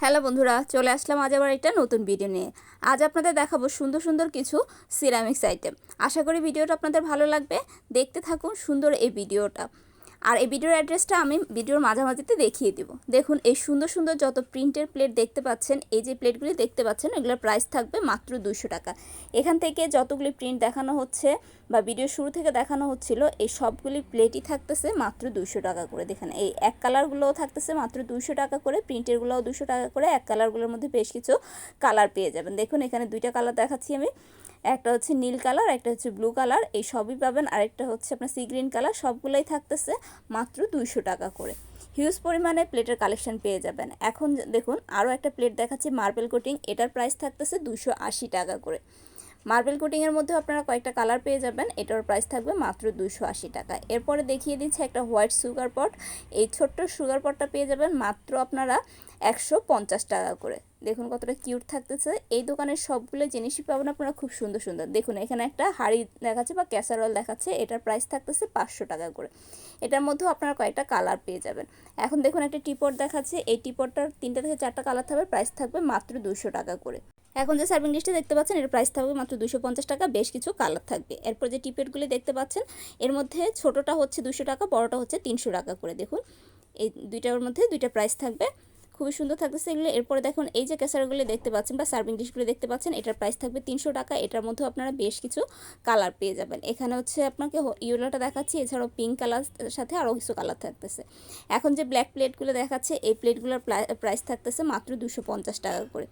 Hello বন্ধুরা, চলে আসলাম আজ আবার একটা নতুন ভিডিও নিয়ে। আজ আপনাদের দেখাবো সুন্দর সুন্দর কিছু সিরামিক্স আইটেম আশা করি ভিডিওটা আপনাদের ভালো লাগবে। দেখতে থাকুন সুন্দর এই ভিডিওটা আর এই ভিডিওর অ্যাড্রেসটা আমি ভিডিওর মাঝামাঝিতে দেখিয়ে দিব। দেখুন, এই সুন্দর সুন্দর যত প্রিন্টের প্লেট দেখতে পাচ্ছেন, এই যে প্লেটগুলি দেখতে পাচ্ছেন, এগুলোর প্রাইস থাকবে মাত্র দুশো টাকা। এখান থেকে যতগুলি প্রিন্ট দেখানো হচ্ছে বা ভিডিও শুরু থেকে দেখানো হচ্ছিল, এই সবগুলি প্লেটই থাকতেছে মাত্র দুশো টাকা করে। দেখেন, এই এক কালারগুলোও থাকতেছে মাত্র দুশো টাকা করে, প্রিন্টেরগুলোও দুশো টাকা করে, এক কালারগুলোর মধ্যে বেশ কিছু কালার পেয়ে যাবেন। দেখুন, এখানে দুইটা কালার দেখাচ্ছি আমি। একটা হচ্ছে নীল কালার, একটা হচ্ছে ব্লু কালার, এই সবই পাবেন। আরেকটা হচ্ছে আপনার সি গ্রিন কালার, সবগুলোই থাকতেছে মাত্র দুইশো টাকা করে। হিউজ পরিমাণে প্লেটের কালেকশন পেয়ে যাবেন। এখন দেখুন আরও একটা প্লেট দেখাচ্ছে মার্বেল কোটিং এটার প্রাইস থাকতেছে দুশো আশি টাকা করে। মার্বেল কোটিংয়ের মধ্যে আপনারা কয়েকটা কালার পেয়ে যাবেন। এটার প্রাইস থাকবে মাত্র দুশো আশি টাকা। এরপরে দেখিয়ে দিচ্ছে একটা হোয়াইট সুগার পট এই ছোট্ট সুগার পটটা পেয়ে যাবেন মাত্র আপনারা একশো পঞ্চাশ টাকা করে। দেখুন কতটা কিউট থাকতেছে। এই দোকানের সবগুলো জিনিসই পাবেন আপনারা খুব সুন্দর সুন্দর। দেখুন, এখানে একটা হাড়ি দেখাচ্ছে বা ক্যাসারল দেখাচ্ছে। এটার প্রাইস থাকতেছে পাঁচশো টাকা করে। এটার মধ্যেও আপনারা কয়েকটা কালার পেয়ে যাবেন। এখন দেখুন একটা টিপট দেখাচ্ছে। এই টিপটটার তিনটা থেকে চারটা কালার থাকবে। প্রাইস থাকবে মাত্র দুশো টাকা করে। এখন যে সার্ভিং ডিশটা দেখতে পাচ্ছেন, এর প্রাইস থাকবে মাত্র দুশো পঞ্চাশ টাকা, বেশ কিছু কালার থাকবে। এরপর যে টিপেটগুলি দেখতে পাচ্ছেন, এর মধ্যে ছোটোটা হচ্ছে দুশো টাকা, বড়োটা হচ্ছে তিনশো টাকা করে। দেখুন, এই দুইটার মধ্যে দুইটা প্রাইস থাকবে। খুবই সুন্দর থাকতেছে এগুলো এরপরে দেখুন, এই যে ক্যাসারগুলি দেখতে পাচ্ছেন বা সার্ভিং ডিশগুলি দেখতে পাচ্ছেন, এটার প্রাইস থাকবে তিনশো টাকা। এটার মধ্যে আপনারা বেশ কিছু কালার পেয়ে যাবেন। এখানে হচ্ছে আপনাকে ইউলোটা দেখাচ্ছি, এছাড়াও পিঙ্ক কালার সাথে আরও কিছু কালার থাকতেছে। এখন যে ব্ল্যাক প্লেটগুলো দেখাচ্ছে, এই প্লেটগুলোর প্রাইস থাকতেছে মাত্র দুশো পঞ্চাশ টাকা করে।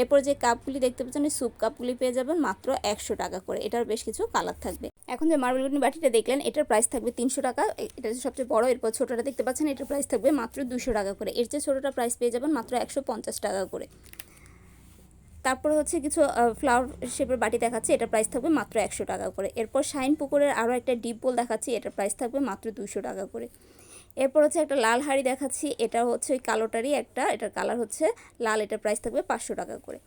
এরপর যে কাপগুলি দেখতে পাচ্ছেন এই স্যুপ কাপগুলি পেয়ে যাবেন মাত্র একশো টাকা করে। এটার বেশ কিছু কালার থাকবে। এখন যে মার্বেল বাটিটা দেখলেন, এটার প্রাইস থাকবে তিনশো টাকা। এটা সবচেয়ে বড়, এরপর ছোটোটা দেখতে পাচ্ছেন, এটার প্রাইস থাকবে মাত্র দুশো টাকা করে। এর চেয়ে ছোটোটা প্রাইস পেয়ে যাবেন মাত্র একশো পঞ্চাশ টাকা করে। তারপরে হচ্ছে কিছু ফ্লাওয়ার শেপের বাটি দেখাচ্ছে, এটার প্রাইস থাকবে মাত্র একশো টাকা করে। এরপর শাইন পুকুরের আরও একটা ডিপ বোল দেখাচ্ছি, এটার প্রাইস থাকবে মাত্র দুশো টাকা করে। এরপর হচ্ছে একটা লাল হাড়ি দেখাচ্ছি, এটা হচ্ছে ওই কালোটারই একটা, এটার কালার হচ্ছে লাল, এটার প্রাইস থাকবে পাঁচশো টাকা করে।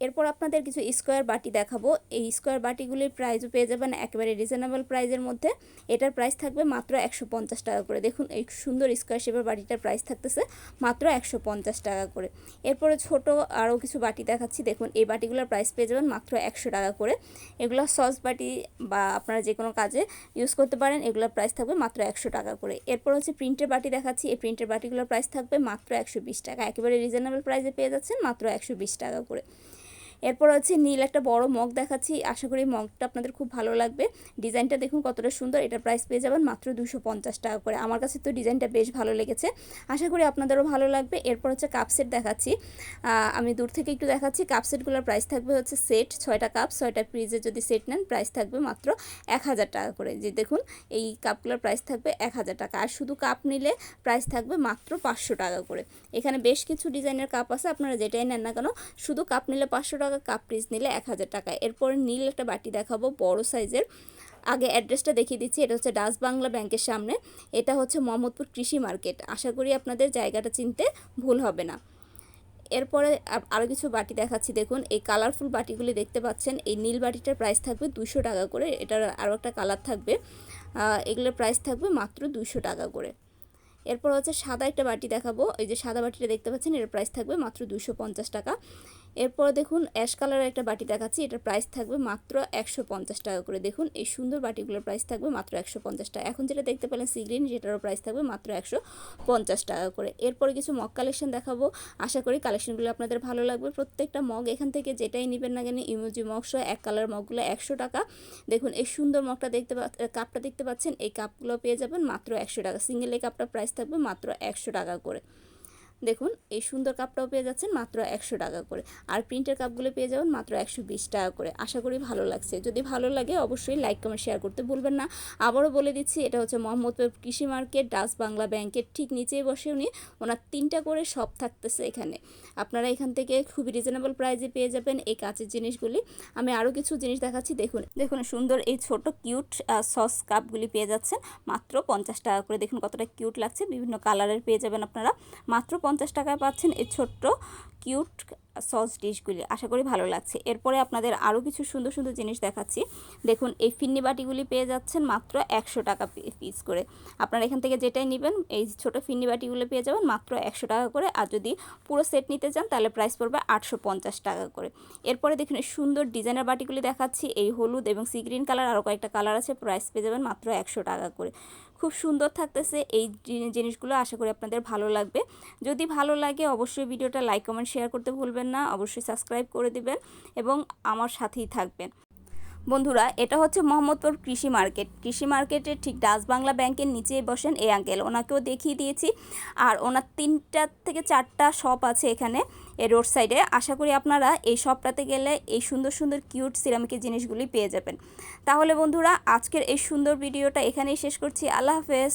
এরপর আপনাদের কিছু স্কোয়ার বাটি দেখাবো। এই স্কোয়ার বাটিগুলির প্রাইসও পেয়ে যাবেন একেবারে রিজনেবল প্রাইজের মধ্যে। এটার প্রাইস থাকবে মাত্র একশো পঞ্চাশ টাকা করে। দেখুন, এই সুন্দর স্কোয়ার শেপের বাটিটার প্রাইস থাকতেছে মাত্র একশো পঞ্চাশ টাকা করে। এরপরে ছোট আরও কিছু বাটি দেখাচ্ছি। দেখুন, এই বাটিগুলোর প্রাইস পেয়ে যাবেন মাত্র একশো টাকা করে। এগুলো সস বাটি বা আপনারা যে কোনো কাজে ইউজ করতে পারেন, এগুলোর প্রাইস থাকবে মাত্র একশো টাকা করে। এরপর হচ্ছে প্রিন্টের বাটি দেখাচ্ছি। এই প্রিন্টের বাটিগুলোর প্রাইস থাকবে মাত্র একশো বিশ টাকা। একেবারে রিজনেবল প্রাইসে পেয়ে যাচ্ছেন মাত্র একশো বিশ টাকা করে। এরপর হচ্ছে নীল একটা বড় মগ দেখাচ্ছি। আশা করি মগটা আপনাদের খুব ভালো লাগবে। ডিজাইনটা দেখুন কতটা সুন্দর। এটার প্রাইস পেয়ে যাবেন মাত্র দুশো পঞ্চাশ টাকা করে। আমার কাছে তো ডিজাইনটা বেশ ভালো লেগেছে। আশা করি আপনাদেরও ভালো লাগবে। এরপর হচ্ছে কাপ সেট দেখাচ্ছি। আমি দূর থেকে একটু দেখাচ্ছি। কাপ সেটগুলোর প্রাইস থাকবে হচ্ছে সেট ছয়টা কাপ ছয়টা ফ্রিজে যদি সেট নেন প্রাইস থাকবে মাত্র এক হাজার টাকা করে। যে দেখুন, এই কাপগুলোর প্রাইস থাকবে এক হাজার টাকা। আর শুধু কাপ নিলে প্রাইস থাকবে মাত্র পাঁচশো টাকা করে। এখানে বেশ কিছু ডিজাইনের কাপ আছে। আপনারা যেটাই নেন না কেন, শুধু কাপ নিলে পাঁচশো টাকা কাপ পিস নিলে এক হাজার টাকা। এরপর নীল একটা বাটি দেখাবো, বড় সাইজের আগে অ্যাড্রেসটা দেখিয়ে দিচ্ছি, এটা হচ্ছে ডাস বাংলা ব্যাংকের সামনে। এটা হচ্ছে মোহাম্মদপুর কৃষি মার্কেট আশা করি আপনাদের জায়গাটা চিনতে ভুল হবে না। এরপরে আরও কিছু বাটি দেখাচ্ছি, দেখুন। এই কালারফুল বাটিগুলি দেখতে পাচ্ছেন, এই নীল বাটিটার প্রাইস থাকবে দুশো টাকা করে। এটার আরও একটা কালার থাকবে। এগুলোর প্রাইস থাকবে মাত্র দুশো টাকা করে। এরপর হচ্ছে সাদা একটা বাটি দেখাবো। এই যে সাদা বাটিটা দেখতে পাচ্ছেন, এর প্রাইস থাকবে মাত্র দুশো টাকা। এরপর দেখুন অ্যাশ কালারের একটা বাটি দেখাচ্ছি, এটার প্রাইস থাকবে মাত্র একশো পঞ্চাশ টাকা করে। দেখুন, এই সুন্দর বাটিগুলোর প্রাইস থাকবে মাত্র একশো পঞ্চাশ টাকা। এখন যেটা দেখতে পেলেন সি গ্রিন যেটারও প্রাইস থাকবে মাত্র একশো পঞ্চাশ টাকা করে। এরপরে কিছু মগ কালেকশন দেখাবো। আশা করি কালেকশনগুলো আপনাদের ভালো লাগবে। প্রত্যেকটা মগ এখান থেকে যেটাই নেবেন না কেন ইমোজি মগ সহ এক কালার মগগুলো একশো টাকা। দেখুন, এই সুন্দর মগটা দেখতে কাপটা দেখতে পাচ্ছেন, এই কাপগুলো পেয়ে যাবেন মাত্র একশো টাকা। সিঙ্গেল এই কাপটা প্রাইস থাকবে মাত্র একশো টাকা করে। দেখুন, এই সুন্দর কাপটাও পেয়ে যাচ্ছেন মাত্র একশো টাকা করে। আর প্রিন্টের কাপগুলো পেয়ে যাবেন মাত্র একশো বিশ টাকা করে। আশা করি ভালো লাগছে। যদি ভালো লাগে, অবশ্যই লাইক, কমেন্ট, শেয়ার করতে ভুলবেন না। আবারও বলে দিচ্ছি, এটা হচ্ছে মোহাম্মদপুর কৃষি মার্কেট ডাস বাংলা ব্যাংকের ঠিক নিচেই বসে উনি ওনার তিনটা করে সব থাকতেছে এখানে। আপনারা এখান থেকে খুবই রিজনেবল প্রাইজে পেয়ে যাবেন এই কাচের জিনিসগুলি। আমি আরও কিছু জিনিস দেখাচ্ছি। দেখুন দেখুন সুন্দর এই ছোট কিউট সস কাপগুলি পেয়ে যাচ্ছেন মাত্র পঞ্চাশ টাকা করে। দেখুন কতটা কিউট লাগছে। বিভিন্ন কালারের পেয়ে যাবেন আপনারা। মাত্র পঞ্চাশ টাকায় পাচ্ছেন এই ছোট্ট, কিউট সস ডিশগুলি। আশা করি ভালো লাগছে। এরপরে আপনাদের আরও কিছু সুন্দর সুন্দর জিনিস দেখাচ্ছি। দেখুন, এই ফিন্নি বাটিগুলি পেয়ে যাচ্ছেন মাত্র একশো টাকা পিস করে। আপনারা এখান থেকে যেটাই নেবেন, এই ছোটো ফিন্নি বাটিগুলো পেয়ে যাবেন মাত্র একশো টাকা করে। আর যদি পুরো সেট নিতে চান, তাহলে প্রাইস পড়বে আটশো পঞ্চাশ টাকা করে। এরপরে দেখুন সুন্দর ডিজাইনার বাটিগুলি দেখাচ্ছি। এই হলুদ এবং সি গ্রিন কালার আরও কয়েকটা কালার আছে প্রাইস পেয়ে যাবেন মাত্র একশো টাকা করে। খুব সুন্দর থাকতেছে এই জিনিসগুলো। আশা করি আপনাদের ভালো লাগবে। যদি ভালো লাগে অবশ্যই ভিডিওটা লাইক, কমেন্ট, শেয়ার করতে ভুলবেন না। অবশ্যই সাবস্ক্রাইব করে দিবেন এবং আমার সাথেই থাকবেন। বন্ধুরা, এটা হচ্ছে মোহাম্মদপুর কৃষি মার্কেট। কৃষি মার্কেটের ঠিক ডাচ বাংলা ব্যাংকের নিচে বসেন এই আঙ্কেল। ওনাকেও দেখিয়ে দিয়েছি। আর ওনার তিনটা থেকে চারটা শপ আছে এখানে এ রোড সাইডে। আশা করি আপনারা এই শপটাতে গেলে এই সুন্দর সুন্দর কিউট সিরামিকের জিনিসগুলি পেয়ে যাবেন। তাহলে বন্ধুরা, আজকের এই সুন্দর ভিডিওটা এখানেই শেষ করছি। আল্লাহ হাফেজ।